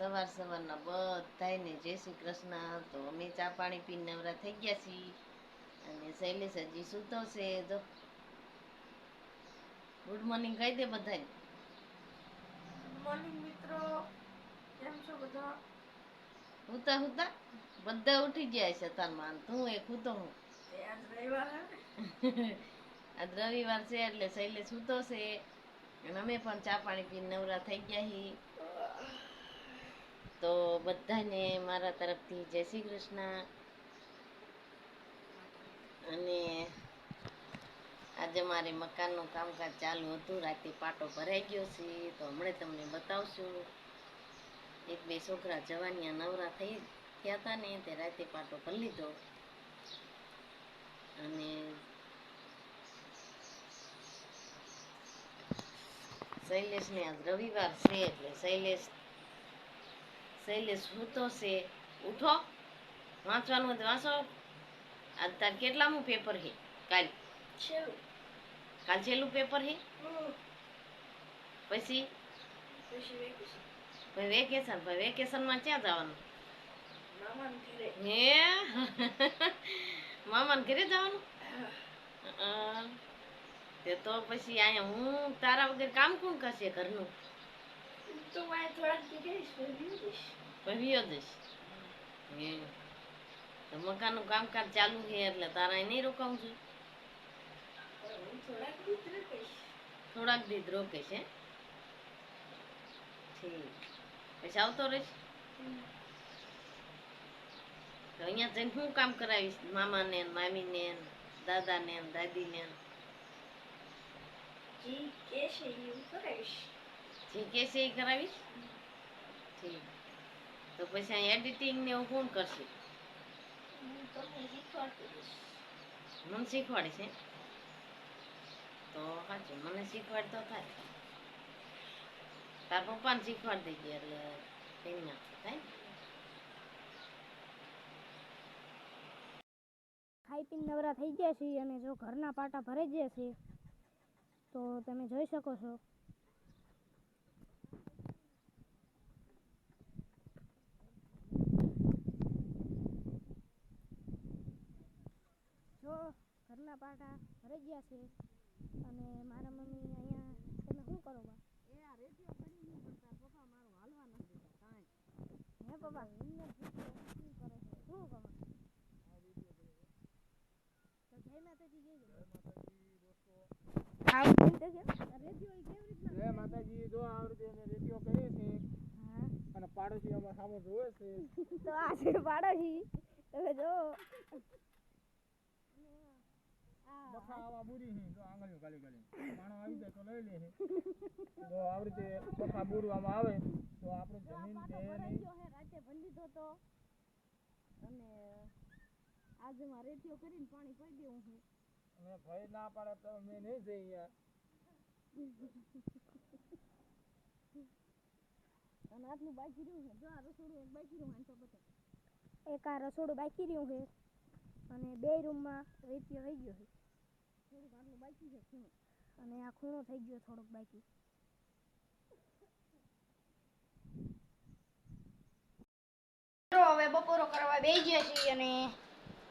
સવાર સવારના બધાને જય શ્રી કૃષ્ણ. તો અમે ચા પાણી પીને નવરા થઈ ગયા છીએ. અને શૈલેષ હજી સૂતો છે. તો ગુડ મોર્નિંગ કહી દે બધાને. મોર્નિંગ મિત્રો. કેમ છો બધા? હુતા હુતા? બધા ઉઠી ગયા છે તારમાં. તું એક હુતો હું. આજ રવિવાર આજ રવિવાર છે એટલે શૈલેષ સૂતો છે. અને અમે પણ ચા પાણી પીને નવરા થઈ ગયા છીએ. તો બધાને મારા તરફથી જય શ્રી કૃષ્ણ. અને આજે મારે મકાનનું કામકાજ ચાલુ હતું, રાતે પાટો ભરાઈ ગયો છે, તો હમણાં તમને બતાવશું. એક બે છોકરા જવાનિયા નવરા થઈ થયા હતા ને, તે રાતે પાટો ભરી લીધો. અને શૈલેષને આજ રવિવાર છે, એટલે શૈલેષ શૈલેષ સૂતો છે? ઉઠો વાંચવાનું વાંચો. આજ તાર કેટલામું પેપર છે? કાલ. કાલ છેલ્લું પેપર છે? પછી? પછી વેકેશન. ભાઈ વેકેશન પછી વેકેશનમાં ક્યાં જવાનું? હે? મામાને ઘરે જવાનું? તે તો પછી અહીંયા હું તારા વગર કામ કોણ કરશે ઘરનું? થોડાક દી રહીશ પછી બીજું જઈશ પવ્યો જઈશ હે તો મકાનનું કામકાજ ચાલુ છે એટલે તારા નહીં રોકાવું છું થોડાક દીધ રોકીશ હે ઠીક પછી આવતો રહીશ તો અહીંયા જઈને હું કામ કરાવીશ મામાને ને મામીને ને દાદાને ને દાદીને ને. જી કહેશે એ કરાવીશ જે કહેશે એ કરાવીશ? ઠીક. તો પછી અહીં એડિટિંગ ને એવું કોણ કરશે? મને શીખવાડીશ હે તો સાચું મને શીખવાડ તો થાય. તાર પપ્પાને શીખવાડ દઈ ગયા એટલે કઈ ના થાય ખાઈ પીને નવરા થઈ ગયા છીએ અને જો ઘરના પાટા ભરાઈ ગયા છે તો તમે જોઈ શકો છો જો ઘરના પાટા રજ્યા છે. અને મારા મમ્મી અહીંયા તમે શું કરો બા? એ આ રેડિયો કરી નહીં પડતા પપ્પા મારું હાલવા નથી દેતા કાંઈ. હે પપ્પા? એમને શું કરે છે? શું કરો તો જય માતાજી જય માતાજી દોસ્તો. તો છે રેડિયો કેવી રીતના જય માતાજી જો આ રીતે અમે રેડિયો કરીએ છીએ. હા. અને પાડોશી અમારા સામે જોવે છે. તો આ છે પાડોશી. તમે જો આવા બુરી છે જો આંગળીઓ ગાલી ગાલી. માણો આવી જાય તો લઈ લે હે. જો આવી રીતે બખા બુરવામાં આવે તો આપણે જમીન પાટો નહીં હે રાતે ભંડી દો તો. અને આજે માં રેતીઓ કરીને પાણી પડી દેવું હું. મેં ભય ના પાડે તો અમે નહીં જઈએ અને આટલું બાકી રહ્યું છે જો આ રસોડું એક બાકી રહ્યું તો બધા એક આ રસોડું બાકી રહ્યું છે અને બે રૂમમાં રેતીઓ થઈ ગયો છે થોડુંક આટલું બાકી છે ખૂણો. અને આ ખૂણો થઈ ગયો થોડોક બાકી. હવે બપોરો કરવા બેસી ગયા છીએ અને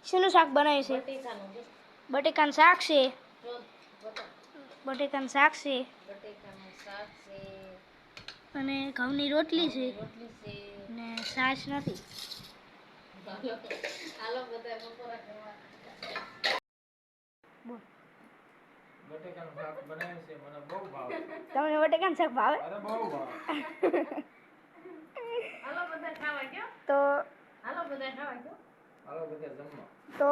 શેનું શાક બનાવ્યું છે? બટેકાનું શાક છે? બટેકાનું શાક છે? અને ઘઉંની રોટલી છે? ને છાશ નથી? હાલો હાલો બધા બપોરા કરવા બટેકાનું શાક બનાવે છે મને બહુ ભાવે તમને બટેકાનું શાક ભાવે? અરે બહુ ભાવે. હાલો બધા ખાવા ગયો? તો હાલો બધા ખાવા ગયો? હાલો બધા જમવા. તો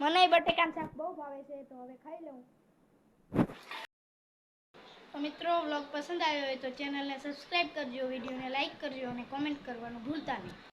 મને બટેકાનું શાક બહુ ભાવે છે તો હવે ખાઈ લઉં. તો મિત્રો વ્લોગ પસંદ આવ્યો હોય તો ચેનલને સબસ્ક્રાઈબ કરજો વિડીયોને લાઈક કરજો અને કોમેન્ટ કરવાનું ભૂલતા નહીં.